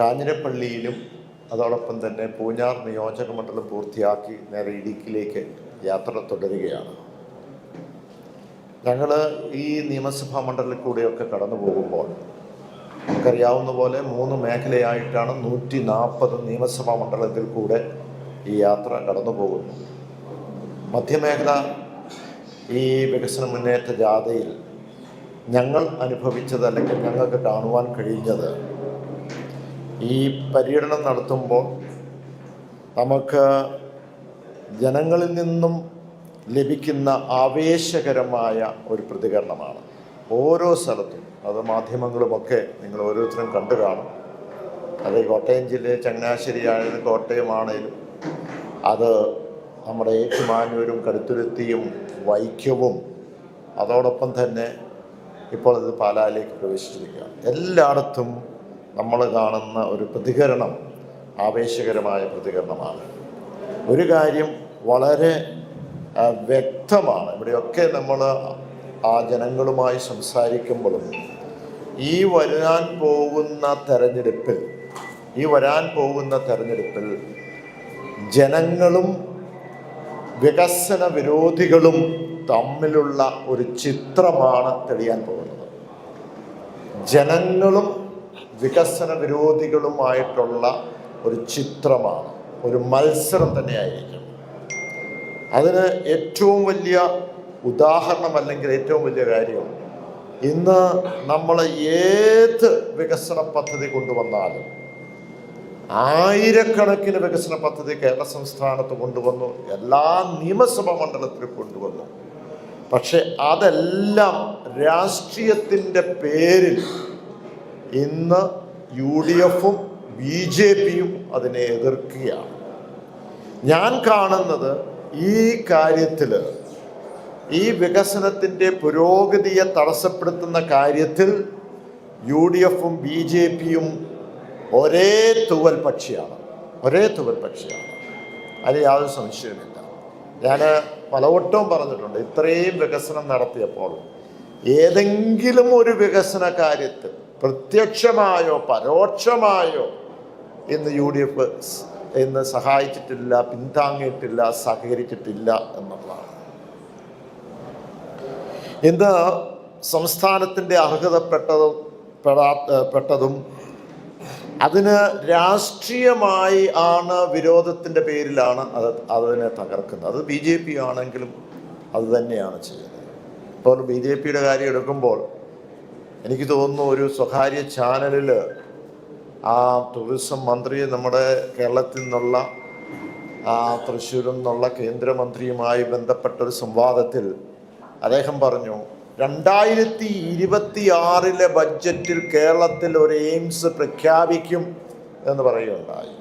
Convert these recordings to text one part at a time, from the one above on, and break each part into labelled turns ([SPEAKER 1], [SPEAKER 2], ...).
[SPEAKER 1] കാഞ്ഞിരപ്പള്ളിയിലും അതോടൊപ്പം തന്നെ പൂഞ്ഞാർ നിയോജക മണ്ഡലം പൂർത്തിയാക്കി നേരെ ഇടുക്കിയിലേക്ക് യാത്ര തുടരുകയാണ്. ഞങ്ങൾ ഈ നിയമസഭാ മണ്ഡലത്തിൽ കൂടെയൊക്കെ കടന്നു പോകുമ്പോൾ നമുക്കറിയാവുന്ന പോലെ മൂന്ന് മേഖലയായിട്ടാണ് നൂറ്റി നാൽപ്പത് നിയമസഭാ മണ്ഡലത്തിൽ കൂടെ ഈ യാത്ര കടന്നു പോകുന്നു മധ്യമേഖല ഈ വികസന മുന്നേറ്റ ജാഥയിൽ ഞങ്ങൾ അനുഭവിച്ചത് അല്ലെങ്കിൽ ഞങ്ങൾക്ക് കാണുവാൻ കഴിഞ്ഞത് ഈ പര്യടനം നടത്തുമ്പോൾ നമുക്ക് ജനങ്ങളിൽ നിന്നും ലഭിക്കുന്ന ആവേശകരമായ ഒരു പ്രതികരണമാണ്. ഓരോ സ്ഥലത്തും അത് മാധ്യമങ്ങളുമൊക്കെ നിങ്ങൾ ഓരോരുത്തരും കണ്ടു കാണും. അത് കോട്ടയം ജില്ലയിൽ ചങ്ങനാശ്ശേരി ആണെങ്കിലും കോട്ടയമാണേലും അത് നമ്മുടെ ഏറ്റുമാനൂരും കരുത്തുരുത്തിയും വൈക്കവും അതോടൊപ്പം തന്നെ ഇപ്പോൾ അത് പാലായിലേക്ക് പ്രവേശിച്ചിരിക്കുക എല്ലായിടത്തും നമ്മൾ കാണുന്ന ഒരു പ്രതികരണം ആവേശകരമായ പ്രതികരണമാണ്. ഒരു കാര്യം വളരെ വ്യക്തമാണ്. ഇവിടെയൊക്കെ നമ്മൾ ആ ജനങ്ങളുമായി സംസാരിക്കുമ്പോഴും ഈ വരാൻ പോകുന്ന തെരഞ്ഞെടുപ്പിൽ ഈ വരാൻ പോകുന്ന തെരഞ്ഞെടുപ്പിൽ ജനങ്ങളും വികസന വിരോധികളും തമ്മിലുള്ള ഒരു ചിത്രമാണ് തെളിയാൻ പോകുന്നത്. ജനങ്ങളും വികസന വിരോധികളുമായിട്ടുള്ള ഒരു ചിത്രമാണ് ഒരു മത്സരം തന്നെയായിരിക്കും. അതിന് ഏറ്റവും വലിയ ഉദാഹരണം അല്ലെങ്കിൽ ഏറ്റവും വലിയ കാര്യം ഇന്ന് നമ്മൾ ഏത് വികസന പദ്ധതി കൊണ്ടുവന്നാലും ആയിരക്കണക്കിന് വികസന പദ്ധതി കേരള സംസ്ഥാനത്ത് കൊണ്ടുവന്നു എല്ലാ നിയമസഭാ മണ്ഡലത്തിലും കൊണ്ടുവന്നു. പക്ഷെ അതെല്ലാം രാഷ്ട്രീയത്തിന്റെ പേരിൽ ഇന്ന് യു ഡി എഫും ബി ജെ പിയും അതിനെ എതിർക്കുകയാണ്. ഞാൻ കാണുന്നത് ഈ കാര്യത്തിൽ ഈ വികസനത്തിന്റെ പുരോഗതിയെ തടസ്സപ്പെടുത്തുന്ന കാര്യത്തിൽ യു ഡി എഫും ബി ജെ പിയും ഒരേ തുവൽ പക്ഷിയാണ്. ഒരേ തുവൽ പക്ഷിയാണ്. അതിൽ യാതൊരു സംശയമില്ല ഞാൻ പലവട്ടവും പറഞ്ഞിട്ടുണ്ട് ഇത്രയും വികസനം നടത്തിയപ്പോൾ ഏതെങ്കിലും ഒരു വികസന കാര്യത്തിൽ പ്രത്യക്ഷമായോ പരോക്ഷമായോ ഇന്ന് യു ഡി എഫ് ഇന്ന് സഹായിച്ചിട്ടില്ല പിന്താങ്ങിയിട്ടില്ല സഹകരിച്ചിട്ടില്ല എന്നുള്ളതാണ്. ഇന്ന് സംസ്ഥാനത്തിന്റെ അർഹതപ്പെട്ടതും പെടാ- അതിന് രാഷ്ട്രീയമായി ആണ് വിരോധത്തിന്റെ പേരിലാണ് അത് അതിനെ തകർക്കുന്നത്. അത് ബി ജെ പി ആണെങ്കിലും അത് തന്നെയാണ് ചെയ്യുന്നത്. ഇപ്പോൾ ബി ജെ പിയുടെ കാര്യം എടുക്കുമ്പോൾ എനിക്ക് തോന്നുന്നു ഒരു സ്വകാര്യ ചാനലിൽ ആ ടൂറിസം മന്ത്രി നമ്മുടെ കേരളത്തിൽ നിന്നുള്ള ആ തൃശ്ശൂരിൽ നിന്നുള്ള കേന്ദ്രമന്ത്രിയുമായി ബന്ധപ്പെട്ട ഒരു സംവാദത്തിൽ അദ്ദേഹം പറഞ്ഞു രണ്ടായിരത്തി ഇരുപത്തി ആറിലെ ബഡ്ജറ്റിൽ കേരളത്തിൽ ഒരു എയിംസ് പ്രഖ്യാപിക്കും എന്ന് പറയുകയുണ്ടായി.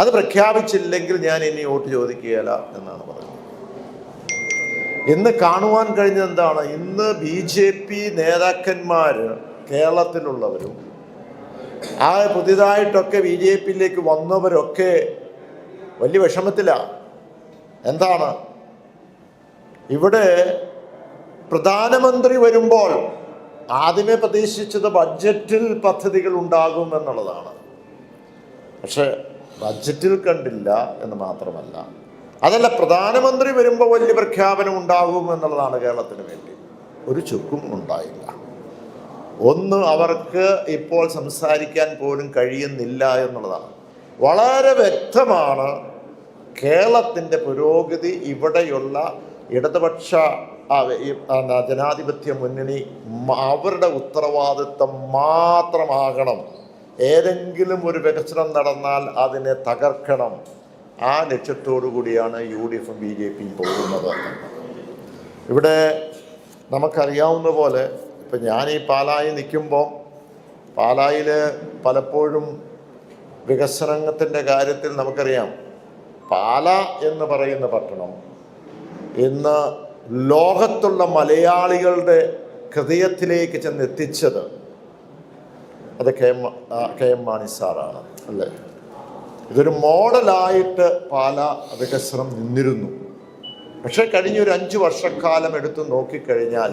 [SPEAKER 1] അത് പ്രഖ്യാപിച്ചില്ലെങ്കിൽ ഞാൻ ഇനി വോട്ട് ചോദിക്കുകയില്ല എന്നാണ് പറയുന്നത്. ഇന്ന് കാണുവാൻ കഴിഞ്ഞത് എന്താണ് ഇന്ന് ബി ജെ പി നേതാക്കന്മാർ കേരളത്തിലുള്ളവരും ആ പുതിയതായിട്ടൊക്കെ ബി ജെ പിയിലേക്ക് വന്നവരൊക്കെ വലിയ വിഷമത്തിലാണ് എന്താണ്? ഇവിടെ പ്രധാനമന്ത്രി വരുമ്പോൾ ആദ്യമേ പ്രതീക്ഷിച്ചത് ബഡ്ജറ്റിൽ പദ്ധതികൾ ഉണ്ടാകും എന്നുള്ളതാണ്. പക്ഷെ ബഡ്ജറ്റിൽ കണ്ടില്ല എന്ന് മാത്രമല്ല. അതല്ല പ്രധാനമന്ത്രി വരുമ്പോൾ വലിയ പ്രഖ്യാപനം ഉണ്ടാകും എന്നുള്ളതാണ് കേരളത്തിന് വേണ്ടി. ഒരു ചുക്കും ഉണ്ടായില്ല. ഒന്ന് അവർക്ക് ഇപ്പോൾ സംസാരിക്കാൻ പോലും കഴിയുന്നില്ല എന്നുള്ളതാണ്. വളരെ വ്യക്തമാണ് കേരളത്തിന്റെ പുരോഗതി ഇവിടെയുള്ള ഇടതുപക്ഷ ജനാധിപത്യ മുന്നണി അവരുടെ ഉത്തരവാദിത്വം മാത്രമാകണം. ഏതെങ്കിലും ഒരു വികസനം നടന്നാൽ അതിനെ തകർക്കണം. ആ ലക്ഷ്യത്തോടു കൂടിയാണ് യു ഡി എഫും ബി ജെ പിയും പോകുന്നത്. ഇവിടെ നമുക്കറിയാവുന്ന പോലെ ഇപ്പം ഞാൻ ഈ പാലായി നിൽക്കുമ്പോൾ പാലായിൽ പലപ്പോഴും വികസനത്തിന്റെ കാര്യത്തിൽ നമുക്കറിയാം. പാല എന്ന് പറയുന്ന പട്ടണം ഇന്ന് ലോകത്തുള്ള മലയാളികളുടെ ഹൃദയത്തിലേക്ക് ചെന്ന് എത്തിച്ചത് അത് K M K M Mani സാറാണ്. അല്ലേ? ഇതൊരു മോഡലായിട്ട് പാല വികസനം നിന്നിരുന്നു. പക്ഷെ കഴിഞ്ഞൊരു അഞ്ച് വർഷക്കാലം എടുത്ത് നോക്കിക്കഴിഞ്ഞാൽ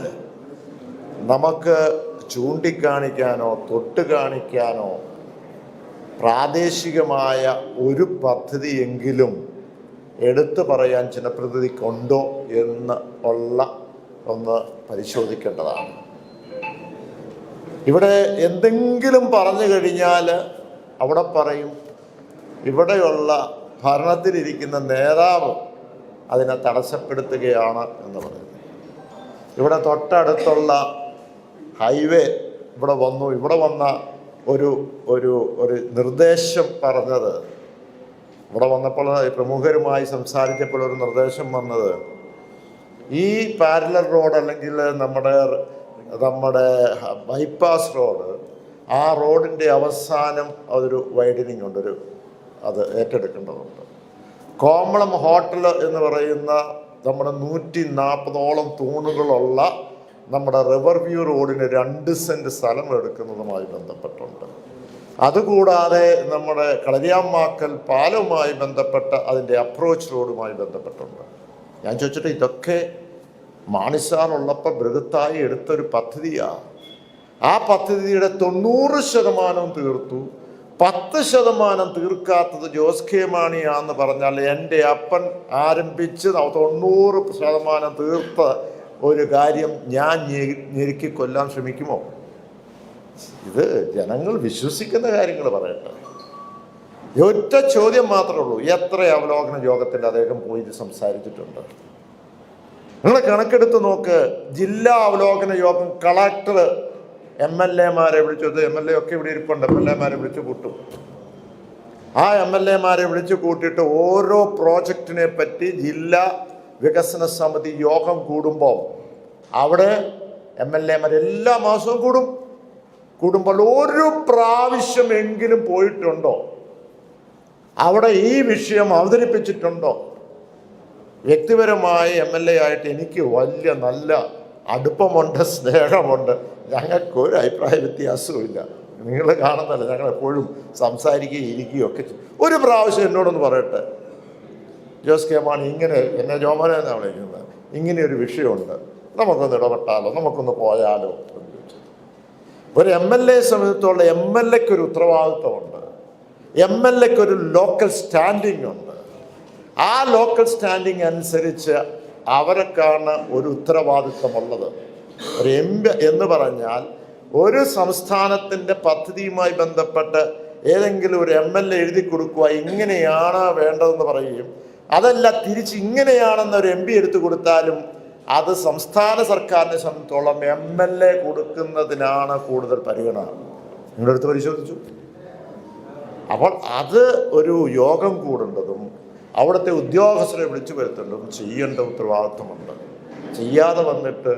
[SPEAKER 1] നമുക്ക് ചൂണ്ടിക്കാണിക്കാനോ തൊട്ട് കാണിക്കാനോ പ്രാദേശികമായ ഒരു പദ്ധതിയെങ്കിലും എടുത്തു പറയാൻ ജനപ്രതിനിധിക്കുണ്ടോ എന്ന് ഉള്ള ഒന്ന് പരിശോധിക്കേണ്ടതാണ്. ഇവിടെ എന്തെങ്കിലും പറഞ്ഞു കഴിഞ്ഞാൽ അവിടെ പറയും ഇവിടെയുള്ള ഭരണത്തിലിരിക്കുന്ന നേതാവ് അതിനെ തടസ്സപ്പെടുത്തുകയാണ് എന്ന് പറയുന്നത്. ഇവിടെ തൊട്ടടുത്തുള്ള ഹൈവേ ഇവിടെ വന്നു. ഇവിടെ വന്ന ഒരു ഒരു ഒരു നിർദ്ദേശം പറഞ്ഞത് ഇവിടെ വന്നപ്പോൾ പ്രമുഖരുമായി സംസാരിച്ചപ്പോൾ ഒരു നിർദ്ദേശം വന്നത് ഈ പാരലൽ റോഡ് അല്ലെങ്കിൽ നമ്മുടെ നമ്മുടെ ബൈപ്പാസ് റോഡ് ആ റോഡിന്റെ അവസാനം അതൊരു വൈഡനിങ് ഉണ്ട് ഒരു അത് ഏറ്റെടുക്കേണ്ടതുണ്ട്. കോമളം ഹോട്ടൽ എന്ന് പറയുന്ന നമ്മുടെ നൂറ്റി നാൽപ്പതോളം തൂണുകളുള്ള നമ്മുടെ റിവർ വ്യൂ റോഡിന് രണ്ട് സെന്റ് സ്ഥലം എടുക്കുന്നതുമായി ബന്ധപ്പെട്ടുണ്ട്. അതുകൂടാതെ നമ്മുടെ കളരിയാമാക്കൽ പാലവുമായി ബന്ധപ്പെട്ട അതിന്റെ അപ്രോച്ച് റോഡുമായി ബന്ധപ്പെട്ടുണ്ട്. ഞാൻ ചോദിച്ചിട്ട് ഇതൊക്കെ മാണിസാറുള്ളപ്പോൾ ബൃഹത്തായി എടുത്തൊരു പദ്ധതിയാണ് ആ പദ്ധതിയുടെ തൊണ്ണൂറ് ശതമാനവും തീർത്തു. പത്ത് ശതമാനം തീർക്കാത്തത് ജോസ് കെ മാണിയാന്ന് പറഞ്ഞാൽ എന്റെ അപ്പൻ ആരംഭിച്ച് തൊണ്ണൂറ് ശതമാനം തീർത്ത ഒരു കാര്യം ഞാൻ ഞെരുക്കി കൊല്ലാൻ ശ്രമിക്കുമോ? ഇത് ജനങ്ങൾ വിശ്വസിക്കുന്ന കാര്യങ്ങൾ പറയട്ടെ. ഒറ്റ ചോദ്യം മാത്രമേ ഉള്ളൂ. എത്ര അവലോകന യോഗത്തിൽ അദ്ദേഹം പോയി സംസാരിച്ചിട്ടുണ്ട്? നിങ്ങൾ കണക്കെടുത്ത് നോക്ക്. ജില്ലാ അവലോകന യോഗം കളക്ടർ എം എൽ എമാരെ വിളിച്ചത് എം എൽ എ ഒക്കെ ഇവിടെ ഇരിപ്പുണ്ട്. എം എൽ എമാരെ വിളിച്ച് കൂട്ടും. ആ എം എൽ എമാരെ വിളിച്ച് കൂട്ടിയിട്ട് ഓരോ പ്രോജക്റ്റിനെ പറ്റി ജില്ലാ വികസന സമിതി യോഗം കൂടുമ്പോൾ അവിടെ എം എൽ എമാർ എല്ലാ മാസവും കൂടും. കൂടുമ്പോൾ ഒരു പ്രാവശ്യമെങ്കിലും പോയിട്ടുണ്ടോ? അവിടെ ഈ വിഷയം അവതരിപ്പിച്ചിട്ടുണ്ടോ? വ്യക്തിപരമായി എം എൽ എ ആയിട്ട് എനിക്ക് വലിയ നല്ല അടുപ്പമുണ്ട് സ്നേഹമുണ്ട്. ഞങ്ങൾക്ക് ഒരു അഭിപ്രായ വ്യത്യാസവുമില്ല. നിങ്ങൾ കാണുന്നല്ല ഞങ്ങൾ എപ്പോഴും സംസാരിക്കുകയും ഇരിക്കുകയും ഒക്കെ ഒരു പ്രാവശ്യം എന്നോടൊന്ന് പറയട്ടെ. ജോസ് കെ മാണി ഇങ്ങനെ എന്നെ ജോമന എന്നാണ് വിളിക്കുന്നത്? ഇങ്ങനെ ഒരു വിഷയമുണ്ട്. നമുക്കൊന്ന് ഇടപെട്ടാലോ? നമുക്കൊന്ന് പോയാലോ. ഒരു എം എൽ എ സംബന്ധിച്ചുള്ള എം എൽ എക്ക് ഒരു ഉത്തരവാദിത്വമുണ്ട്. എം എൽ എക്ക് ഒരു ലോക്കൽ സ്റ്റാൻഡിംഗ് ഉണ്ട്. ആ ലോക്കൽ സ്റ്റാൻഡിംഗ് അനുസരിച്ച് അവർക്കാണ് ഒരു ഉത്തരവാദിത്വമുള്ളത്. ഒരു എം എന്ന് പറഞ്ഞാൽ ഒരു സംസ്ഥാനത്തിന്റെ പദ്ധതിയുമായി ബന്ധപ്പെട്ട് ഏതെങ്കിലും ഒരു എം എൽ എ എഴുതി കൊടുക്കുക ഇങ്ങനെയാണ് വേണ്ടതെന്ന് പറയുകയും അതല്ല തിരിച്ച് ഇങ്ങനെയാണെന്ന് ഒരു എം പി എടുത്തു കൊടുത്താലും അത് സംസ്ഥാന സർക്കാരിനെ സംബന്ധിച്ചോളം എം എൽ എ കൊടുക്കുന്നതിനാണ് കൂടുതൽ പരിഗണന. നിങ്ങളെടുത്ത് പരിശോധിച്ചു. അപ്പോൾ അത് ഒരു യോഗം കൂടേണ്ടതും അവിടുത്തെ ഉദ്യോഗസ്ഥരെ വിളിച്ചു വരുത്തേണ്ടതും ചെയ്യേണ്ട ഉത്തരവാദിത്വമുണ്ട് ചെയ്യാതെ വന്നിട്ട്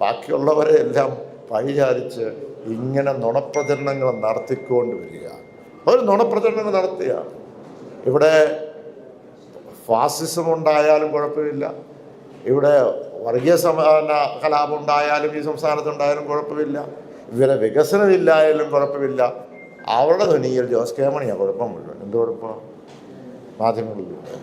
[SPEAKER 1] ബാക്കിയുള്ളവരെ എല്ലാം പഴിചാരിച്ച് ഇങ്ങനെ നുണപ്രചരണങ്ങൾ നടത്തിക്കൊണ്ട് വരിക. ഒരു നുണപ്രചരണങ്ങൾ നടത്തിയ. ഇവിടെ ഫാസിസം ഉണ്ടായാലും കുഴപ്പമില്ല. ഇവിടെ വർഗീയ സമാന കലാപം ഉണ്ടായാലും ഈ സംസ്ഥാനത്തുണ്ടായാലും കുഴപ്പമില്ല. ഇവരെ വികസനമില്ലായാലും കുഴപ്പമില്ല. അവരുടെ ധ്വനിയിൽ ജോസ് കെ മണിയാണ് കുഴപ്പം മുഴുവൻ. എന്ത് കുഴപ്പമാണ് മാധ്യമങ്ങളിലൂടെ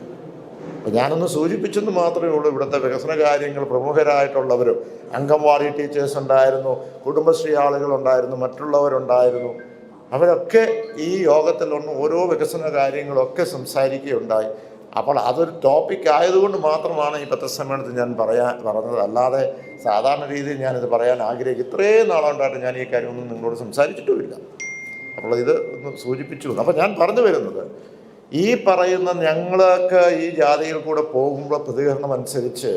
[SPEAKER 1] അപ്പോൾ ഞാനൊന്ന് സൂചിപ്പിച്ചെന്ന് മാത്രമേ ഉള്ളൂ ഇവിടുത്തെ വികസന കാര്യങ്ങൾ പ്രമുഖരായിട്ടുള്ളവരും അംഗൻവാടി ടീച്ചേഴ്സ് ഉണ്ടായിരുന്നു കുടുംബശ്രീ ആളുകൾ ഉണ്ടായിരുന്നു മറ്റുള്ളവരുണ്ടായിരുന്നു. അവരൊക്കെ ഈ യോഗത്തിൽ ഒന്ന് ഓരോ വികസന കാര്യങ്ങളൊക്കെ സംസാരിക്കുകയുണ്ടായി. അപ്പോൾ അതൊരു ടോപ്പിക് ആയതുകൊണ്ട് മാത്രമാണ് ഈ പത്രസമ്മേളനത്തിൽ ഞാൻ പറയാൻ പറഞ്ഞത്. അല്ലാതെ സാധാരണ രീതിയിൽ ഞാനിത് പറയാൻ ആഗ്രഹിക്കും ഇത്രയും നാളുണ്ടായിട്ട് ഞാൻ ഈ കാര്യമൊന്നും നിങ്ങളോട് സംസാരിച്ചിട്ടുമില്ല. അപ്പോൾ ഇത് ഒന്ന് സൂചിപ്പിച്ചു അപ്പോൾ ഞാൻ പറഞ്ഞു വരുന്നത് ഈ പറയുന്ന ഞങ്ങൾക്ക് ഈ ജാതിയിൽ കൂടെ പോകുമ്പോൾ പ്രതികരണം അനുസരിച്ച്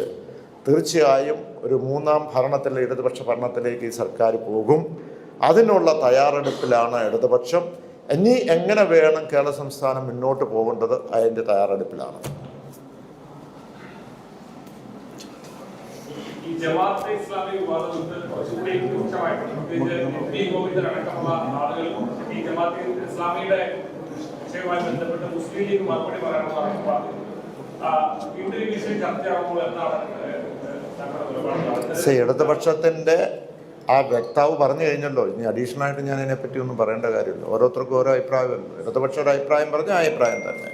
[SPEAKER 1] തീർച്ചയായും ഒരു മൂന്നാം ഭരണത്തിലെ ഇടതുപക്ഷ ഭരണത്തിലേക്ക് ഈ സർക്കാർ പോകും. അതിനുള്ള തയ്യാറെടുപ്പിലാണ് ഇടതുപക്ഷം. ഇനി എങ്ങനെ വേണം കേരള സംസ്ഥാനം മുന്നോട്ട് പോകേണ്ടത് അതിന്റെ തയ്യാറെടുപ്പിലാണ്.
[SPEAKER 2] ജമാഅത്തെ ഇസ്ലാമി ആളുകൾ ഈ വിഷയവുമായി ബന്ധപ്പെട്ട് മുസ്ലിം ലീഗ് മറുപടി പറയണമെന്നാണ് പറഞ്ഞത് ഈ വിഷയം ചർച്ചയാകുമ്പോൾ എന്താണ്
[SPEAKER 1] ഇടതുപക്ഷത്തിന്റെ ആ വ്യക്താവ് പറഞ്ഞു കഴിഞ്ഞല്ലോ ഇനി അഡീഷണൽ ആയിട്ട് ഞാൻ അതിനെപ്പറ്റി ഒന്നും പറയേണ്ട കാര്യമില്ല. ഓരോരുത്തർക്കും ഓരോ അഭിപ്രായമല്ലോ ഇടതുപക്ഷം ഒരു അഭിപ്രായം പറഞ്ഞ ആ അഭിപ്രായം തന്നെ.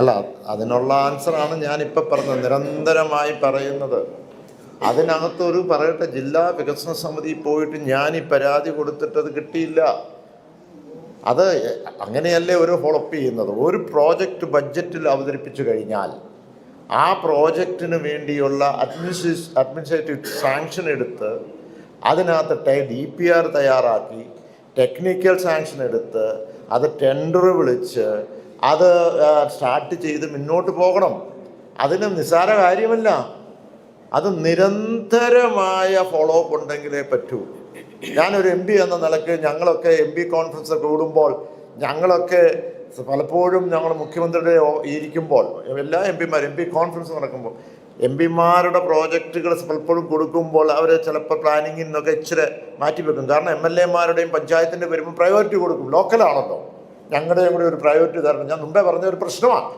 [SPEAKER 1] അല്ല അതിനുള്ള ആൻസറാണ് ഞാനിപ്പോൾ പറഞ്ഞത്. നിരന്തരമായി പറയുന്നത്. അതിനകത്ത് ഒരു പറയട്ടെ ജില്ലാ വികസന സമിതി പോയിട്ട് ഞാൻ ഈ പരാതി കൊടുത്തിട്ടത് കിട്ടിയില്ല. അത് അങ്ങനെയല്ലേ ഒരു ഹോളപ്പ് ചെയ്യുന്നത്? ഒരു പ്രോജക്റ്റ് ബഡ്ജറ്റിൽ അവതരിപ്പിച്ചു കഴിഞ്ഞാൽ ആ പ്രോജക്റ്റിന് വേണ്ടിയുള്ള അഡ്മിനിസ്ട്രേ അഡ്മിനിസ്ട്രേറ്റീവ് സാങ്ഷൻ എടുത്ത് അതിനകത്ത് ഡി പി ആർ തയ്യാറാക്കി ടെക്നിക്കൽ സാങ്ഷൻ എടുത്ത് അത് ടെൻഡർ വിളിച്ച് അത് സ്റ്റാർട്ട് ചെയ്ത് മുന്നോട്ട് പോകണം. അതിന് നിസ്സാര കാര്യമല്ല. അത് നിരന്തരമായ ഫോളോ അപ്പ് ഉണ്ടെങ്കിലേ പറ്റൂ. ഞാനൊരു എം പി എന്ന നിലയ്ക്ക് ഞങ്ങളൊക്കെ എം പി കോൺഫറൻസ് കൂടുമ്പോൾ ഞങ്ങളൊക്കെ പലപ്പോഴും ഞങ്ങൾ മുഖ്യമന്ത്രിയുടെ ഇരിക്കുമ്പോൾ എല്ലാ എം പിമാരും എം പി കോൺഫറൻസ് നടക്കുമ്പോൾ എം പിമാരുടെ പ്രോജക്റ്റുകൾ പലപ്പോഴും കൊടുക്കുമ്പോൾ അവർ ചിലപ്പോൾ പ്ലാനിങ്ങിൽ നിന്നൊക്കെ ഇച്ചിരി മാറ്റിവെക്കും കാരണം എം എൽ എമാരുടെയും പഞ്ചായത്തിന്റെ വരുമ്പോൾ പ്രയോറിറ്റി കൊടുക്കും. ലോക്കലാണല്ലോ ഞങ്ങളുടെയും കൂടി ഒരു പ്രയോറിറ്റി തരണം. ഞാൻ മുമ്പേ പറഞ്ഞ ഒരു പ്രശ്നമാണ്.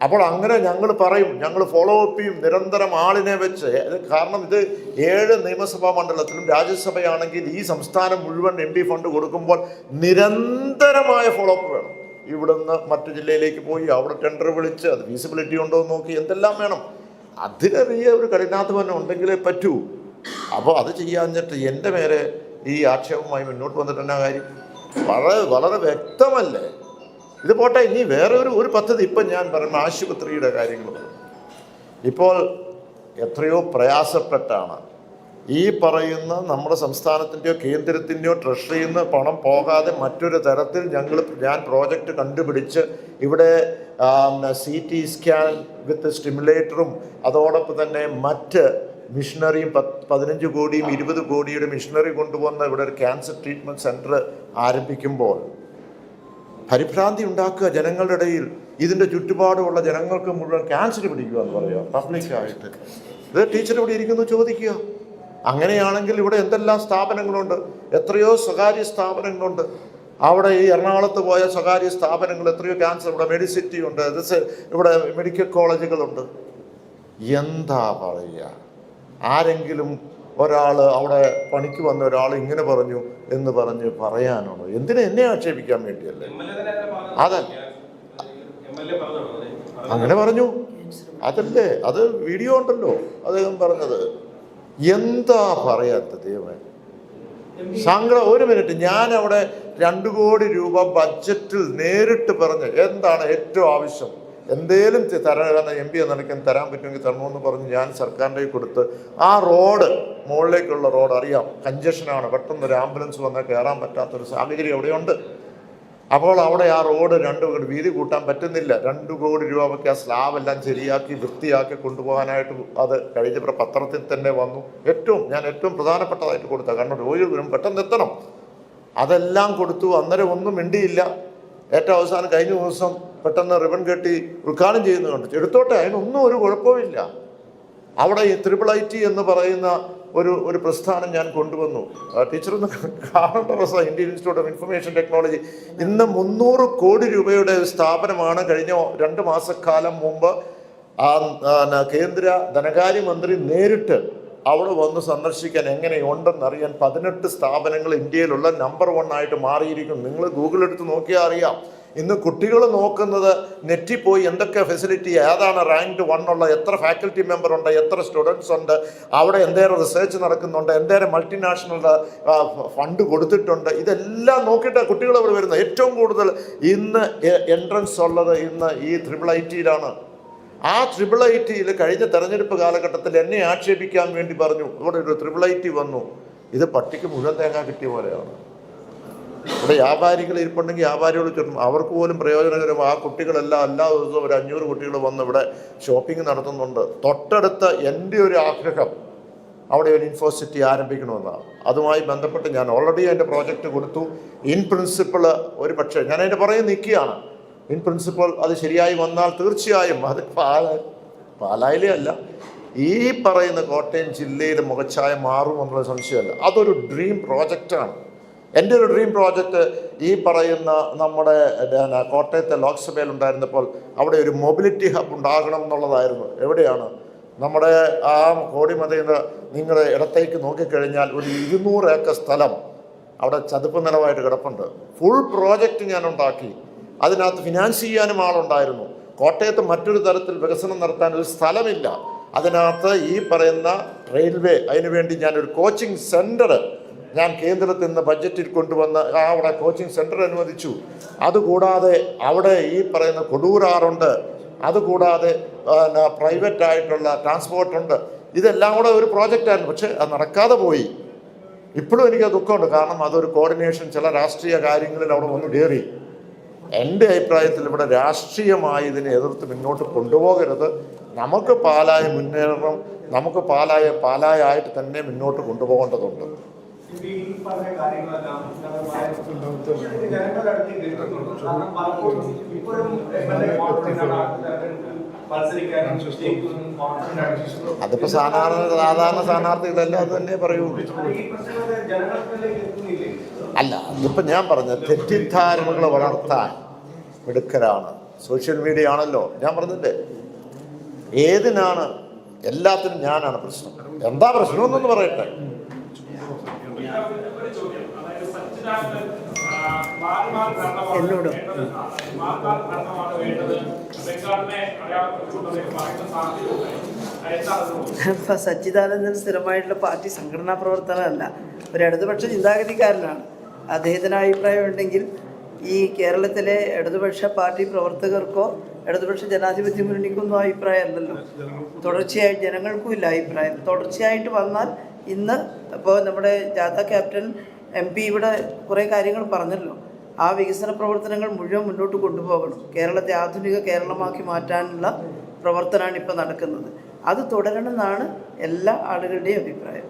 [SPEAKER 1] അപ്പോൾ അങ്ങനെ ഞങ്ങൾ പറയും ഞങ്ങൾ ഫോളോ അപ്പ് ചെയ്യും നിരന്തരം ആളിനെ വെച്ച്. കാരണം ഇത് ഏഴ് നിയമസഭാ മണ്ഡലത്തിലും രാജ്യസഭയാണെങ്കിൽ ഈ സംസ്ഥാനം മുഴുവൻ എം ഫണ്ട് കൊടുക്കുമ്പോൾ നിരന്തരമായ ഫോളോ അപ്പ് വേണം. ഇവിടുന്ന് മറ്റു ജില്ലയിലേക്ക് പോയി അവിടെ ടെൻഡർ വിളിച്ച് അത് ഫീസിബിലിറ്റി ഉണ്ടോ എന്ന് നോക്കി എന്തെല്ലാം വേണം. അതിനറിയ ഒരു കഠിനാധ്വാനം ഉണ്ടെങ്കിലേ പറ്റൂ. അപ്പോൾ അത് ചെയ്യാഞ്ഞിട്ട് എന്റെ മേലെ ഈ ആക്ഷേപവുമായി മുന്നോട്ട് വന്നിട്ട് കാര്യം? വളരെ വളരെ വ്യക്തമല്ലേ? ഇത് പോട്ടെ ഇനി വേറെ ഒരു ഒരു പദ്ധതി. ഇപ്പം ഞാൻ പറയുന്ന ആശുപത്രിയുടെ കാര്യങ്ങൾ പറഞ്ഞു. ഇപ്പോൾ എത്രയോ പ്രയാസപ്പെട്ടാണ്. ഈ പറയുന്ന നമ്മുടെ സംസ്ഥാനത്തിന്റെയോ കേന്ദ്രത്തിന്റെയോ ട്രഷറിയിൽ നിന്ന് പണം പോകാതെ മറ്റൊരു തരത്തിൽ ഞങ്ങൾ ഞാൻ പ്രോജക്റ്റ് കണ്ടുപിടിച്ച് ഇവിടെ സി ടി സ്കാൻ വിത്ത് സ്റ്റിമുലേറ്ററും അതോടൊപ്പം തന്നെ മറ്റ് മിഷനറിയും പത്ത് പതിനഞ്ച് കോടിയും ഇരുപത് കോടിയുടെ മിഷണറി കൊണ്ടുവന്ന് ഇവിടെ ഒരു ക്യാൻസർ ട്രീറ്റ്മെന്റ് സെന്റർ ആരംഭിക്കുമ്പോൾ പരിഭ്രാന്തി ഉണ്ടാക്കുക ജനങ്ങളുടെ ഇടയിൽ. ഇതിന്റെ ചുറ്റുപാടുമുള്ള ജനങ്ങൾക്ക് മുഴുവൻ ക്യാൻസർ പിടിക്കുക എന്ന് പറയുക പബ്ലിക്കായിട്ട് ഇത് ടീച്ചർ ഇവിടെ ഇരിക്കുന്നു ചോദിക്കുക. അങ്ങനെയാണെങ്കിൽ ഇവിടെ എന്തെല്ലാം സ്ഥാപനങ്ങളുണ്ട്? എത്രയോ സ്വകാര്യ സ്ഥാപനങ്ങളുണ്ട്. അവിടെ ഈ എറണാകുളത്ത് പോയ സ്വകാര്യ സ്ഥാപനങ്ങൾ എത്രയോ ക്യാൻസർ ഇവിടെ മെഡിസിറ്റി ഉണ്ട്. ഇവിടെ മെഡിക്കൽ കോളേജുകളുണ്ട് എന്താ പറയുക? ആരെങ്കിലും ഒരാൾ അവിടെ പണിക്ക് വന്ന ഒരാൾ ഇങ്ങനെ പറഞ്ഞു എന്ന് പറഞ്ഞ് പറയാനാണോ? എന്തിനെ എന്നെ ആക്ഷേപിക്കാൻ വേണ്ടിയല്ലേ? അതെ. അങ്ങനെ പറഞ്ഞു. അതല്ലേ. അത് വീഡിയോ ഉണ്ടല്ലോ. അദ്ദേഹം പറഞ്ഞത്. എന്താ പറയാത്ത ദൈവം സങ്കടം. ഒരു മിനിറ്റ്. ഞാൻ അവിടെ രണ്ടു കോടി രൂപ ബഡ്ജറ്റിൽ നേരിട്ട് പറഞ്ഞ് എന്താണ് ഏറ്റവും ആവശ്യം? എന്തേലും തരാൻ എം പി നിലയ്ക്ക് തരാൻ പറ്റുമെങ്കിൽ തരണമെന്ന് പറഞ്ഞ് ഞാൻ സർക്കാരിന്റെ കൊടുത്ത് ആ റോഡ് മുകളിലേക്കുള്ള റോഡ് അറിയാം. കഞ്ചഷനാണ്. പെട്ടെന്ന് ഒരു ആംബുലൻസ് വന്നാൽ കയറാൻ പറ്റാത്തൊരു സാഹചര്യം അവിടെയുണ്ട്. അപ്പോൾ അവിടെ ആ റോഡ് രണ്ട് വീതി കൂട്ടാൻ പറ്റുന്നില്ല. രണ്ട് കോടി രൂപയ്ക്ക് ആ സ്ലാബ് എല്ലാം ശരിയാക്കി വൃത്തിയാക്കി കൊണ്ടുപോകാനായിട്ട് അത് കഴിഞ്ഞ പത്രത്തിൽ തന്നെ വന്നു. ഏറ്റവും ഞാൻ ഏറ്റവും പ്രധാനപ്പെട്ടതായിട്ട് കൊടുത്ത കാരണം രോഗികൾ വരും പെട്ടെന്ന് എത്തണം. അതെല്ലാം കൊടുത്തു. അന്നേരം ഒന്നും മിണ്ടിയില്ല. ഏറ്റവും അവസാനം കഴിഞ്ഞ ദിവസം പെട്ടെന്ന് റിബൺ കെട്ടി ഉദ്ഘാടനം ചെയ്യുന്നത് കണ്ടു എടുത്തോട്ടെ അതിനൊന്നും ഒരു കുഴപ്പമില്ല അവിടെ ത്രിപിൾ ഐ ടി എന്ന് പറയുന്ന ഒരു ഒരു പ്രസ്ഥാനം ഞാൻ കൊണ്ടുവന്നു. ടീച്ചർ ഒന്ന് കാണേണ്ട പ്രസ Indian institute of information technology. ഇന്ന് മുന്നൂറ് കോടി രൂപയുടെ സ്ഥാപനമാണ് കഴിഞ്ഞ രണ്ട് മാസക്കാലം മുമ്പ് ആ കേന്ദ്ര ധനകാര്യമന്ത്രി നേരിട്ട് അവിടെ വന്ന് സന്ദർശിക്കാൻ എങ്ങനെയുണ്ടെന്ന് അറിയാൻ പതിനെട്ട് സ്ഥാപനങ്ങൾ ഇന്ത്യയിലുള്ള നമ്പർ വൺ ആയിട്ട് മാറിയിരിക്കും നിങ്ങൾ ഗൂഗിൾ എടുത്ത് നോക്കിയാൽ അറിയാം. ഇന്ന് കുട്ടികൾ നോക്കുന്നത് നെറ്റിൽ പോയി എന്തൊക്കെ ഫെസിലിറ്റി ഏതാണ് റാങ്ക്ഡ് വൺ ഉള്ള എത്ര ഫാക്കൽറ്റി മെമ്പർ ഉണ്ട് എത്ര സ്റ്റുഡൻസ് ഉണ്ട് അവിടെ എന്തേരം റിസർച്ച് നടക്കുന്നുണ്ട് എന്തേരം മൾട്ടിനാഷണൽ ഫണ്ട് കൊടുത്തിട്ടുണ്ട് ഇതെല്ലാം നോക്കിയിട്ടാണ് കുട്ടികൾ അവിടെ വരുന്നത്. ഏറ്റവും കൂടുതൽ ഇന്ന് എൻട്രൻസ് ഉള്ളത് ഇന്ന് ഈ ത്രിപിൾ ഐ ടിയിലാണ് ആ ത്രിപിൾ ഐ ടിയിൽ കഴിഞ്ഞ തെരഞ്ഞെടുപ്പ് കാലഘട്ടത്തിൽ എന്നെ ആക്ഷേപിക്കാൻ വേണ്ടി പറഞ്ഞു. ഇവിടെ ഒരു ത്രിപിൾ ഐ ടി വന്നു. ഇത് പട്ടിക്ക് മുഴുവൻ തേങ്ങ കിട്ടിയ പോലെയാണ്. ഇവിടെ വ്യാപാരികൾ ഇരിപ്പുണ്ടെങ്കിൽ വ്യാപാരികൾ ചുറ്റും അവർക്ക് പോലും പ്രയോജനകരം ആ കുട്ടികളെല്ലാം എല്ലാ ദിവസവും ഒരു അഞ്ഞൂറ് കുട്ടികൾ വന്ന് ഇവിടെ ഷോപ്പിംഗ് നടത്തുന്നുണ്ട്. തൊട്ടടുത്ത എന്റെ ഒരു ആഗ്രഹം അവിടെ ഒരു ഇൻഫോസിറ്റി ആരംഭിക്കണമെന്നാണ്. അതുമായി ബന്ധപ്പെട്ട് ഞാൻ ഓൾറെഡി എന്റെ പ്രോജക്റ്റ് കൊടുത്തു. ഇൻ പ്രിൻസിപ്പിൾ ഒരു പക്ഷേ ഞാൻ അതിന്റെ പുറകെ നിൽക്കുകയാണ്. ഇൻ പ്രിൻസിപ്പൾ അത് ശരിയായി വന്നാൽ തീർച്ചയായും അത് പാല പാലായിലേ അല്ല. ഈ പറയുന്ന കോട്ടയം ജില്ലയുടെ മുഖച്ഛായ മാറും എന്നുള്ള സംശയമല്ല. അതൊരു ഡ്രീം പ്രോജക്റ്റാണ് എന്റെ ഒരു ഡ്രീം പ്രോജക്റ്റ് ഈ പറയുന്ന നമ്മുടെ കോട്ടയത്തെ ലോക്സഭയിൽ ഉണ്ടായിരുന്നപ്പോൾ അവിടെ ഒരു മൊബിലിറ്റി ഹബ് ഉണ്ടാകണം എന്നുള്ളതായിരുന്നു. എവിടെയാണ്? നമ്മുടെ ആ കോടിമതയിൽ നിങ്ങളുടെ ഇടത്തേക്ക് നോക്കിക്കഴിഞ്ഞാൽ ഒരു ഇരുന്നൂറ് ഏക്കർ സ്ഥലം അവിടെ ചതുപ്പ് നിലമായിട്ട് കിടപ്പുണ്ട്. ഫുൾ പ്രോജക്റ്റ് ഞാൻ ഉണ്ടാക്കി. അതിനകത്ത് ഫിനാൻസ് ചെയ്യാനും ആളുണ്ടായിരുന്നു. കോട്ടയത്ത് മറ്റൊരു തരത്തിൽ വികസനം നടത്താൻ ഒരു സ്ഥലമില്ല. അതിനകത്ത് ഈ പറയുന്ന റെയിൽവേ അതിനുവേണ്ടി ഞാനൊരു കോച്ചിങ് സെന്റർ ഞാൻ കേന്ദ്രത്തിൽ നിന്ന് ബഡ്ജറ്റിൽ കൊണ്ടുവന്ന് അവിടെ കോച്ചിങ് സെന്റർ അനുവദിച്ചു. അതുകൂടാതെ അവിടെ ഈ പറയുന്ന കൊടൂരാറുണ്ട് അതുകൂടാതെ പ്രൈവറ്റ് ആയിട്ടുള്ള ട്രാൻസ്പോർട്ടുണ്ട് ഇതെല്ലാം കൂടെ ഒരു പ്രോജക്റ്റായിരുന്നു പക്ഷേ അത് നടക്കാതെ പോയി. ഇപ്പോഴും എനിക്ക് ദുഃഖമുണ്ട്. കാരണം അതൊരു കോർഡിനേഷൻ ചില രാഷ്ട്രീയ കാര്യങ്ങളിൽ അവിടെ വന്നു കയറി. എന്റെ അഭിപ്രായത്തിൽ ഇവിടെ രാഷ്ട്രീയമായി ഇതിനെ എതിർത്ത് മുന്നോട്ട് കൊണ്ടുപോകരുത്. നമുക്ക് പാലായ മുന്നേറണം. നമുക്ക് പാലായ പാലായ ആയിട്ട് തന്നെ മുന്നോട്ട് കൊണ്ടുപോകേണ്ടതുണ്ട്.
[SPEAKER 3] ഈ പറഞ്ഞ കാര്യങ്ങളെല്ലാം ജനങ്ങളുടെ ജനങ്ങളുടെ അടുത്ത് കേൾക്കുന്നുണ്ട് കാരണം പലപ്പോഴും ഇപ്പോഴും എംഎൽഎ കോൺഗ്രസിനാണ് തെരഞ്ഞെടുപ്പിൽ മത്സരിക്കാനും ജയിക്കുമെന്നും കോൺഗ്രസിന്റെ
[SPEAKER 1] സാധാരണ സാധാരണ സ്ഥാനാർത്ഥികളെല്ലാം അത് തന്നെ പറയുള്ളൂ
[SPEAKER 3] എത്തുന്നില്ലേ?
[SPEAKER 1] അല്ല അതിപ്പോൾ ഞാൻ പറഞ്ഞ തെറ്റിദ്ധാരണകൾ വളർത്താൻ മിടുക്കരാണ്. സോഷ്യൽ മീഡിയ ആണല്ലോ ഞാൻ പറഞ്ഞില്ലേ? ഏതിനാണ്? എല്ലാത്തിനും ഞാനാണ് പ്രശ്നം. എന്താ പ്രശ്നം എന്നൊന്ന് പറയട്ടെ.
[SPEAKER 2] എന്താണ്
[SPEAKER 4] ഇപ്പൊ സച്ചിദാനന്ദൻ സ്ഥിരമായിട്ടുള്ള പാർട്ടി സംഘടനാ പ്രവർത്തനമല്ല ഒരു ഇടതുപക്ഷ ചിന്താഗതിക്കാരനാണ്. അദ്ദേഹത്തിന് അഭിപ്രായം ഉണ്ടെങ്കിൽ ഈ കേരളത്തിലെ ഇടതുപക്ഷ പാർട്ടി പ്രവർത്തകർക്കോ ഇടതുപക്ഷ ജനാധിപത്യ മുന്നണിക്കൊന്നും അഭിപ്രായമല്ലല്ലോ. തുടർച്ചയായി ജനങ്ങൾക്കും ഇല്ല അഭിപ്രായം. തുടർച്ചയായിട്ട് വന്നാൽ ഇന്ന് ഇപ്പോൾ നമ്മുടെ ജാഥ ക്യാപ്റ്റൻ എം പി ഇവിടെ കുറേ കാര്യങ്ങൾ പറഞ്ഞല്ലോ. ആ വികസന പ്രവർത്തനങ്ങൾ മുഴുവൻ മുന്നോട്ട് കൊണ്ടുപോകണം. കേരളത്തെ ആധുനിക കേരളമാക്കി മാറ്റാനുള്ള പ്രവർത്തനമാണ് ഇപ്പോൾ നടക്കുന്നത്. അത് തുടരണമെന്നാണ് എല്ലാ ആളുകളുടെയും അഭിപ്രായം.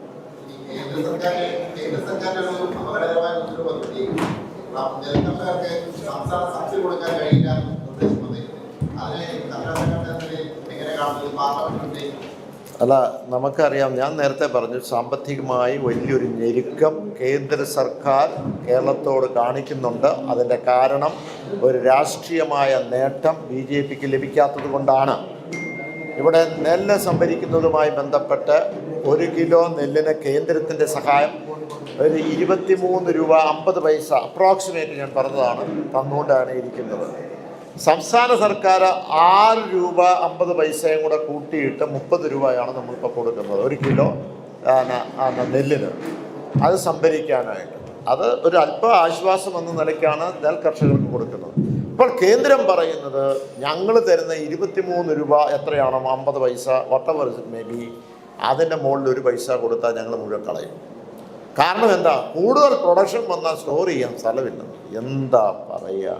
[SPEAKER 5] അതിനെ
[SPEAKER 1] അല്ല നമുക്കറിയാം ഞാൻ നേരത്തെ പറഞ്ഞു സാമ്പത്തികമായി വലിയൊരു ഞെരുക്കം കേന്ദ്ര സർക്കാർ കേരളത്തോട് കാണിക്കുന്നുണ്ട്. അതിന്റെ കാരണം ഒരു രാഷ്ട്രീയമായ നേട്ടം ബി ജെ പിക്ക് ലഭിക്കാത്തത് കൊണ്ടാണ്. ഇവിടെ നെല്ല് സംഭരിക്കുന്നതുമായി ബന്ധപ്പെട്ട് ഒരു കിലോ നെല്ലിന് കേന്ദ്രത്തിന്റെ സഹായം ഒരു ഇരുപത്തിമൂന്ന് രൂപ അമ്പത് പൈസ അപ്രോക്സിമേറ്റ് ഞാൻ പറഞ്ഞതാണ് തന്നുകൊണ്ടാണ് ഇരിക്കുന്നത്. സംസ്ഥാന സർക്കാർ ആറ് രൂപ അമ്പത് പൈസയും കൂടെ കൂട്ടിയിട്ട് മുപ്പത് രൂപയാണ് നമ്മളിപ്പോൾ കൊടുക്കുന്നത്. ഒരു കിലോ നെല്ലിന്. അത് സംഭരിക്കാനായിട്ട്. അത് ഒരു അല്പ ആശ്വാസം എന്ന നിലയ്ക്കാണ് നെൽ കർഷകർക്ക് കൊടുക്കുന്നത്. ഇപ്പോൾ കേന്ദ്രം പറയുന്നത് ഞങ്ങൾ തരുന്ന ഇരുപത്തിമൂന്ന് രൂപ എത്രയാണോ അമ്പത് പൈസ വട്ടവർ മേ ബി അതിന്റെ മുകളിൽ ഒരു പൈസ കൊടുത്താൽ ഞങ്ങൾ മുഴുവൻ കളയും. കാരണം എന്താ? കൂടുതൽ പ്രൊഡക്ഷൻ വന്നാൽ സ്റ്റോർ ചെയ്യാൻ സ്ഥലമില്ല. എന്താ പറയുക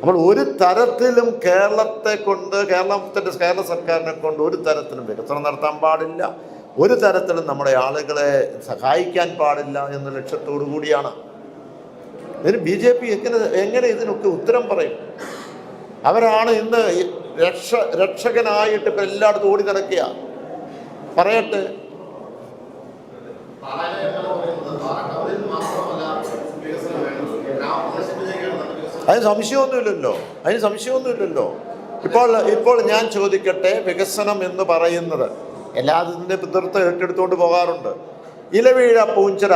[SPEAKER 1] അപ്പോൾ ഒരു തരത്തിലും കേരളത്തെ കൊണ്ട് കേരളത്തിന്റെ കേരള സർക്കാരിനെ കൊണ്ട് ഒരു തരത്തിലും വികസനം നടത്താൻ പാടില്ല. ഒരു തരത്തിലും നമ്മുടെ ആളുകളെ സഹായിക്കാൻ പാടില്ല എന്ന ലക്ഷ്യത്തോടു കൂടിയാണ്. ഇതിന് ബി ജെ പി എങ്ങനെ എങ്ങനെ ഇതിനൊക്കെ ഉത്തരം പറയും? അവരാണ് ഇന്ന് രക്ഷ രക്ഷകനായിട്ട് ഇപ്പം എല്ലായിടത്തും ഓടി നടക്കുക പറയട്ടെ
[SPEAKER 5] പാലായിലെ പറയുന്നത് പാലക്കാടിൽ മാത്രമല്ല വികസനം വേണ്ടത് ഗ്രാമപ്രദേശത്തിലേക്കാണ് നല്ല വികസനം
[SPEAKER 1] അതിന് സംശയമൊന്നുമില്ലല്ലോ. അതിന് സംശയമൊന്നുമില്ലല്ലോ. ഇപ്പോൾ ഇപ്പോൾ ഞാൻ ചോദിക്കട്ടെ വികസനം എന്ന് പറയുന്നത് എല്ലാത്തിന്റെ പിതൃത്വം ഏറ്റെടുത്തുകൊണ്ട് പോകാറുണ്ട്. ഇലവീഴ പൂഞ്ചിറ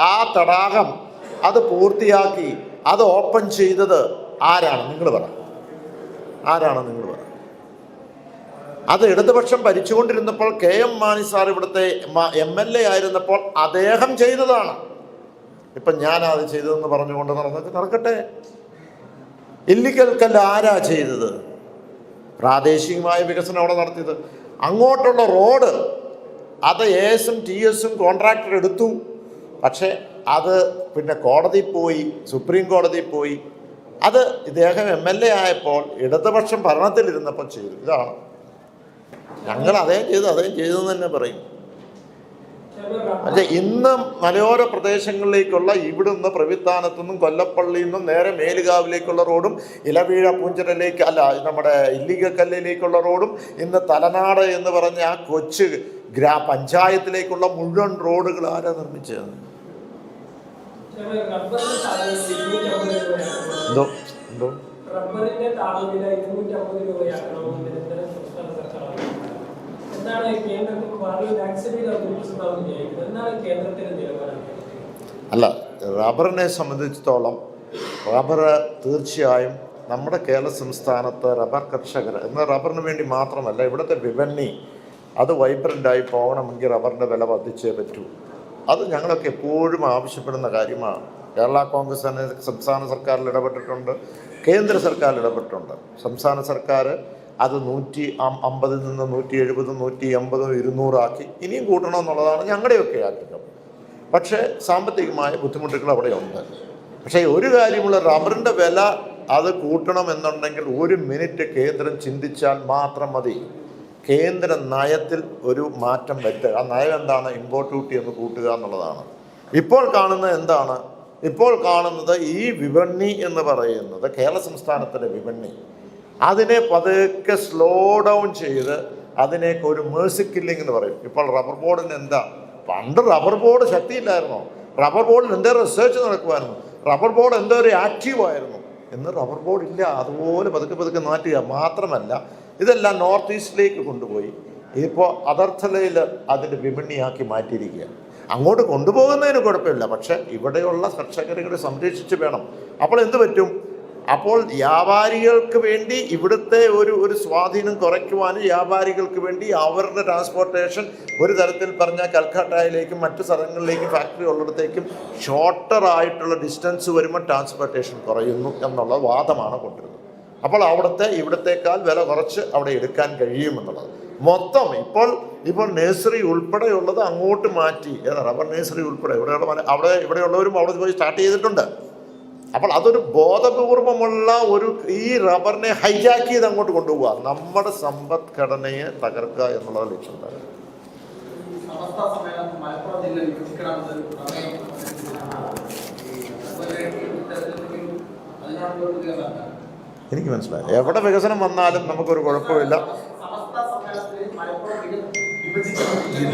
[SPEAKER 1] ആ തടാകം അത് പൂർത്തിയാക്കി അത് ഓപ്പൺ ചെയ്തത് ആരാണ്? നിങ്ങൾ പറ. ആരാണ് നിങ്ങൾ പറ? അത് ഇടതുപക്ഷം ഭരിച്ചുകൊണ്ടിരുന്നപ്പോൾ കെ എം മാണി സാർ ഇവിടുത്തെ എം എൽ എ ആയിരുന്നപ്പോൾ അദ്ദേഹം ചെയ്തതാണ്. ഇപ്പം ഞാനത് ചെയ്തതെന്ന് പറഞ്ഞുകൊണ്ട് നടന്നൊക്കെ നടക്കട്ടെ. ഇല്ലിക്കൽ കല്ല് ആരാ ചെയ്തത്? പ്രാദേശികമായ വികസനം അവിടെ നടത്തിയത്. അങ്ങോട്ടുള്ള റോഡ് അത് എ എസും ടി എസും കോൺട്രാക്ടർ എടുത്തു. പക്ഷേ അത് പിന്നെ കോടതി പോയി സുപ്രീം കോടതി പോയി. അത് ഇദ്ദേഹം എം എൽ എ ആയപ്പോൾ ഇടതുപക്ഷം ഭരണത്തിലിരുന്നപ്പോൾ ചെയ്തു. ഇതാണ് ഞങ്ങൾ അതേ ചെയ്തു അതേ ചെയ്തു തന്നെ പറയും. പക്ഷേ ഇന്ന് മലയോര പ്രദേശങ്ങളിലേക്കുള്ള ഇവിടുന്ന് പ്രവിത്താനത്തു നിന്നും കൊല്ലപ്പള്ളിയിൽ നിന്നും നേരെ മേലുകാവിലേക്കുള്ള റോഡും ഇലവീഴ പൂഞ്ചിറയിലേക്ക് അല്ല നമ്മുടെ ഇല്ലിക്കല്ലിലേക്കുള്ള റോഡും ഇന്ന് തലനാട് എന്ന് പറഞ്ഞ ആ കൊച്ചു ഗ്രാ പഞ്ചായത്തിലേക്കുള്ള മുഴുവൻ റോഡുകൾ ആരാ നിർമ്മിച്ചത് എന്തോ എന്തോ
[SPEAKER 6] ആവശ്യപ്പെടുന്നു. എന്താണ് കേന്ദ്രത്തിൽ വിചാരിക്കുന്നത്? എന്താണ് കേന്ദ്രത്തിന്റെ നിലപാട്?
[SPEAKER 1] അല്ല റബ്ബറിനെ സംബന്ധിച്ചിടത്തോളം റബ്ബർ തീർച്ചയായും നമ്മുടെ കേരള സംസ്ഥാനത്ത് റബ്ബർ കർഷകർ എന്ന റബ്ബറിന് വേണ്ടി മാത്രമല്ല ഇവിടുത്തെ വിപണി അത് വൈബ്രന്റായി പോകണമെങ്കിൽ റബ്ബറിന്റെ വില വർദ്ധിച്ചേ പറ്റൂ. അത് ഞങ്ങളൊക്കെ എപ്പോഴും ആവശ്യപ്പെടുന്ന കാര്യമാണ്. കേരള കോൺഗ്രസ് തന്നെ സംസ്ഥാന സർക്കാരിൽ ഇടപെട്ടിട്ടുണ്ട് കേന്ദ്ര സർക്കാരിൽ ഇടപെട്ടിട്ടുണ്ട്. സംസ്ഥാന സർക്കാർ അത് നൂറ്റി അമ്പതിൽ നിന്ന് നൂറ്റി എഴുപതും നൂറ്റി എൺപതും ഇരുന്നൂറാക്കി ഇനിയും കൂട്ടണമെന്നുള്ളതാണ് ഞങ്ങളുടെയൊക്കെ ആഗ്രഹം. പക്ഷേ സാമ്പത്തികമായ ബുദ്ധിമുട്ടുകൾ അവിടെയുണ്ട്. പക്ഷേ ഒരു കാര്യമുള്ള റബ്ബറിന്റെ വില അത് കൂട്ടണമെന്നുണ്ടെങ്കിൽ ഒരു മിനിറ്റ് കേന്ദ്രം ചിന്തിച്ചാൽ മാത്രം മതി. കേന്ദ്ര നയത്തിൽ ഒരു മാറ്റം വരുത്തുക ആ നയം എന്താണ്? ഇമ്പോർട്ട് ഡ്യൂട്ടി എന്ന് കൂട്ടുക എന്നുള്ളതാണ്. ഇപ്പോൾ കാണുന്നത് എന്താണ്? ഇപ്പോൾ കാണുന്നത് ഈ വിപണി എന്ന് പറയുന്നത് കേരള സംസ്ഥാനത്തിന്റെ വിപണി. അതിനെ പതുക്കെ സ്ലോ ഡൗൺ ചെയ്ത് അതിനേക്ക് ഒരു മേഴ്സി കില്ലിംഗ് എന്ന് പറയും. ഇപ്പോൾ റബ്ബർ ബോർഡിന് എന്താ? പണ്ട് റബ്ബർ ബോർഡ് ശക്തിയില്ലായിരുന്നോ? റബ്ബർ ബോർഡിൽ എന്തോ റിസർച്ച് നടക്കുമായിരുന്നു റബ്ബർ ബോർഡ് എന്തോ ഒരു ആക്റ്റീവായിരുന്നു ഇന്ന് റബ്ബർ ബോർഡ് ഇല്ല. അതുപോലെ പതുക്കെ പതുക്കെ മാറ്റുക മാത്രമല്ല ഇതെല്ലാം നോർത്ത് ഈസ്റ്റിലേക്ക് കൊണ്ടുപോയി. ഇപ്പോൾ അതർത്ഥലയിൽ അതിന്റെ വിപണിയാക്കി മാറ്റിയിരിക്കുക. അങ്ങോട്ട് കൊണ്ടുപോകുന്നതിന് കുഴപ്പമില്ല. പക്ഷേ ഇവിടെയുള്ള കർഷകരെ സംരക്ഷിച്ച് വേണം. അപ്പോൾ എന്ത് പറ്റും? അപ്പോൾ വ്യാപാരികൾക്ക് വേണ്ടി ഇവിടുത്തെ ഒരു ഒരു സ്വാധീനം കുറയ്ക്കുവാനും വ്യാപാരികൾക്ക് വേണ്ടി അവരുടെ ട്രാൻസ്പോർട്ടേഷൻ ഒരു തരത്തിൽ പറഞ്ഞാൽ കൽക്കട്ടയിലേക്കും മറ്റു സ്ഥലങ്ങളിലേക്കും ഫാക്ടറി ഉള്ളിടത്തേക്കും ഷോർട്ടർ ആയിട്ടുള്ള ഡിസ്റ്റൻസ് വരുമ്പോൾ ട്രാൻസ്പോർട്ടേഷൻ കുറയുന്നു എന്നുള്ള വാദമാണ് കൊണ്ടുവരുന്നത് അപ്പോൾ അവിടുത്തെ ഇവിടത്തേക്കാൾ വില കുറച്ച് അവിടെ എടുക്കാൻ കഴിയുമെന്നുള്ളത് മൊത്തം ഇപ്പോൾ ഇപ്പോൾ നഴ്സറി ഉൾപ്പെടെയുള്ളത് അങ്ങോട്ട് മാറ്റി. റബ്ബർ നഴ്സറി ഉൾപ്പെടെ. ഇവിടെയുള്ള അവിടെ ഇവിടെയുള്ളവരും അവിടെ പോയി സ്റ്റാർട്ട് ചെയ്തിട്ടുണ്ട്. അപ്പോൾ അതൊരു ബോധപൂർവമുള്ള ഒരു ഈ റബ്ബറിനെ ഹൈജാക്ക് ചെയ്ത് അങ്ങോട്ട് കൊണ്ടുപോവുക. നമ്മുടെ സമ്പദ്ഘടനയെ തകർക്കുക എന്നുള്ള ലക്ഷ്യം തന്നെ. എനിക്ക് മനസ്സിലായി എവിടെ വികസനം വന്നാലും നമുക്കൊരു കുഴപ്പമില്ല.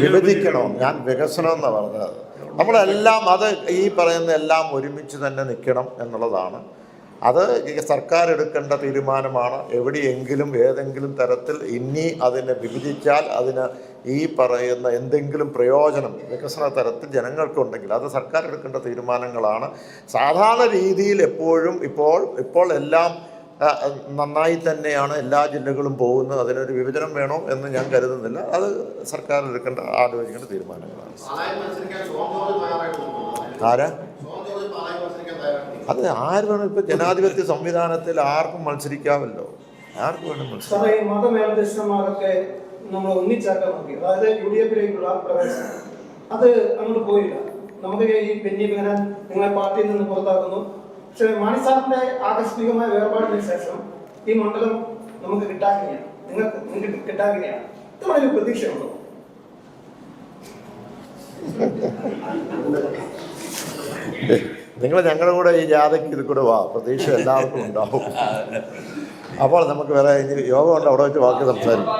[SPEAKER 7] വിഭജിക്കണോ.
[SPEAKER 1] ഞാൻ വികസനം എന്നാണ് പറഞ്ഞത്. നമ്മളെല്ലാം അത് ഈ പറയുന്ന എല്ലാം ഒരുമിച്ച് തന്നെ നിൽക്കണം എന്നുള്ളതാണ്. അത് സർക്കാർ എടുക്കേണ്ട തീരുമാനമാണ്. എവിടെയെങ്കിലും ഏതെങ്കിലും തരത്തിൽ ഇനി അതിനെ വിഭജിച്ചാൽ അതിന് ഈ പറയുന്ന എന്തെങ്കിലും പ്രയോജനം വികസന തരത്തിൽ ജനങ്ങൾക്കുണ്ടെങ്കിൽ അത് സർക്കാർ എടുക്കേണ്ട തീരുമാനങ്ങളാണ്. സാധാരണ രീതിയിൽ എപ്പോഴും ഇപ്പോൾ ഇപ്പോൾ എല്ലാം നന്നായി തന്നെയാണ് എല്ലാ ജില്ലകളും പോകുന്നത്. അതിനൊരു വിഭജനം വേണോ എന്ന് ഞാൻ കരുതുന്നില്ല. അത് സർക്കാർ എടുക്കേണ്ട ആലോചിക്കേണ്ട തീരുമാനങ്ങളാണ്. ആരാ? അത് ആര് വേണം ഇപ്പം ജനാധിപത്യ സംവിധാനത്തിൽ ആർക്കും മത്സരിക്കാമല്ലോ. ആർക്ക് വേണം മത്സരിക്കാം
[SPEAKER 8] നമ്മൾ ഒന്നിച്ചാക്കാൻ നോക്കി. അതായത് യു ഡി എഫിലേക്കുള്ള പ്രവേശനം. അത് അങ്ങോട്ട് പോയില്ല. നമുക്ക് ഈ പെന്നി ബെഹനാൻ നിങ്ങളെ പാർട്ടിയിൽ നിന്ന് പുറത്താക്കുന്നു. മാണി സാറിന്റെ ആകസ്മികമായ വേർപാടിന് ശേഷം ഈ മണ്ഡലം നമുക്ക് കിട്ടാക്കുകയാണ്. നിങ്ങൾക്ക് നിങ്ങൾക്ക് കിട്ടാക്കുകയാണ്. ഇത്രയൊരു പ്രതീക്ഷയുണ്ടോ?
[SPEAKER 1] നിങ്ങൾ ഞങ്ങളുടെ കൂടെ ഈ ജാഥയ്ക്ക് ഇത് കൂടെ വാ. പ്രതീക്ഷ എല്ലാവർക്കും ഉണ്ടാവും. അപ്പോൾ നമുക്ക് വേറെ ഇനി യോഗം ഉണ്ട്. അവിടെ വെച്ച് ബാക്കി സംസാരിക്കും.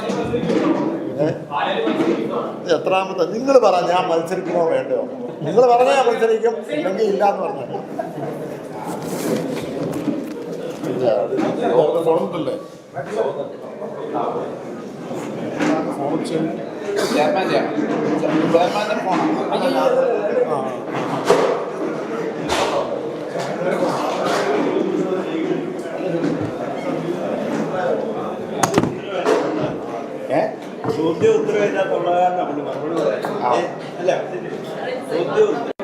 [SPEAKER 1] എത്രാമത്തെ? നിങ്ങൾ പറ ഞാൻ മത്സരിക്കണോ വേണ്ടയോ? നിങ്ങൾ പറഞ്ഞാൽ മത്സരിക്കും. ഇല്ലെങ്കിൽ ഇല്ല എന്ന് പറഞ്ഞാൽ
[SPEAKER 9] ചോദ്യ ഉത്തരവില്ലാത്തുള്ള കാരണം മറുപടി പറയാം അല്ല ചോദ്യ